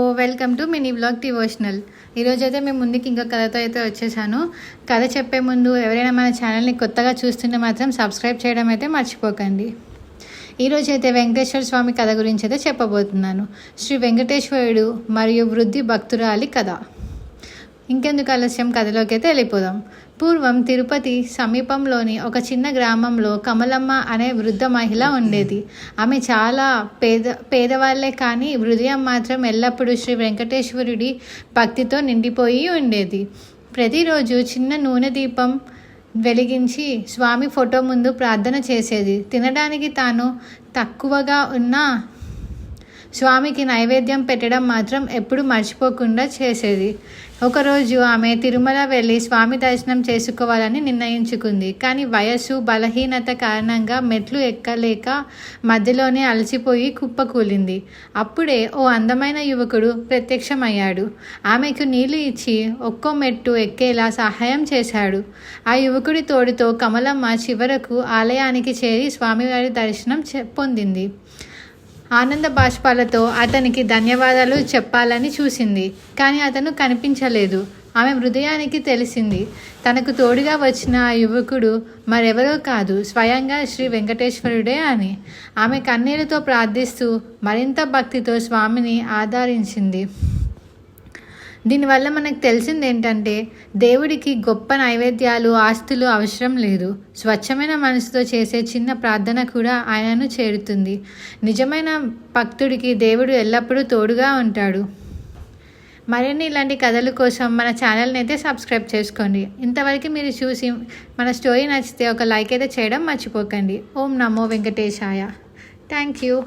Oh welcome to mini blog devotional ఈరోజు అయితే మేము ముందుకి ఇంకో కథతో అయితే వచ్చేసాను. కథ చెప్పే ముందు ఎవరైనా మన ఛానల్ని కొత్తగా చూస్తుంటే మాత్రం సబ్స్క్రైబ్ చేయడం అయితే మర్చిపోకండి. ఈరోజు అయితే వెంకటేశ్వర స్వామి కథ గురించి అయితే చెప్పబోతున్నాను. శ్రీ వెంకటేశ్వరుడు మరియు వృద్ధి భక్తురాలి కథ. ఇంకెందుకు ఆలస్యం? కథలోకి అయితే వెళ్ళిపోదాం. పూర్వం తిరుపతి సమీపంలోని ఒక చిన్న గ్రామంలో కమలమ్మ అనే వృద్ధ మహిళ ఉండేది. ఆమె చాలా పేద పేదవాళ్ళే కానీ హృదయం మాత్రం ఎల్లప్పుడూ శ్రీ వెంకటేశ్వరుడి భక్తితో నిండిపోయి ఉండేది. ప్రతిరోజు చిన్న నూనె దీపం వెలిగించి స్వామి ఫోటో ముందు ప్రార్థన చేసేది. తినడానికి తాను తక్కువగా ఉన్న స్వామికి నైవేద్యం పెట్టడం మాత్రం ఎప్పుడు మర్చిపోకుండా చేసేది. ఒకరోజు ఆమె తిరుమల వెళ్ళి స్వామి దర్శనం చేసుకోవాలని నిర్ణయించుకుంది. కానీ వయస్సు బలహీనత కారణంగా మెట్లు ఎక్కలేక మధ్యలోనే అలసిపోయి కుప్పకూలింది అప్పుడే ఓ అందమైన యువకుడు ప్రత్యక్షమయ్యాడు. ఆమెకు నీళ్ళు ఇచ్చి ఒక్కో మెట్టు ఎక్కేలా సహాయం చేశాడు. ఆ యువకుడి తోడుతో కమలమ్మ చివరకు ఆలయానికి చేరి స్వామివారి దర్శనం పొందింది. ఆనంద బాష్పాలతో అతనికి ధన్యవాదాలు చెప్పాలని చూసింది. కానీ అతను కనిపించలేదు. ఆమె హృదయానికి తెలిసింది. తనకు తోడుగా వచ్చిన ఆ యువకుడు మరెవరో కాదు స్వయంగా శ్రీ వెంకటేశ్వరుడే అని. ఆమె కన్నీరుతో ప్రార్థిస్తూ మరింత భక్తితో స్వామిని ఆదరించింది. దీనివల్ల మనకు తెలిసింది ఏంటంటే దేవుడికి గొప్ప నైవేద్యాలు ఆస్తులు అవసరం లేదు. స్వచ్ఛమైన మనసుతో చేసే చిన్న ప్రార్థన కూడా ఆయనను చేరుతుంది. నిజమైన భక్తుడికి దేవుడు ఎల్లప్పుడూ తోడుగా ఉంటాడు. మరిన్ని ఇలాంటి కథల కోసం మన ఛానల్ని అయితే సబ్స్క్రైబ్ చేసుకోండి. ఇంతవరకు మీరు చూసి మన స్టోరీ నచ్చితే ఒక లైక్ అయితే చేయడం మర్చిపోకండి. ఓం నమో వెంకటేశాయ. Thank you.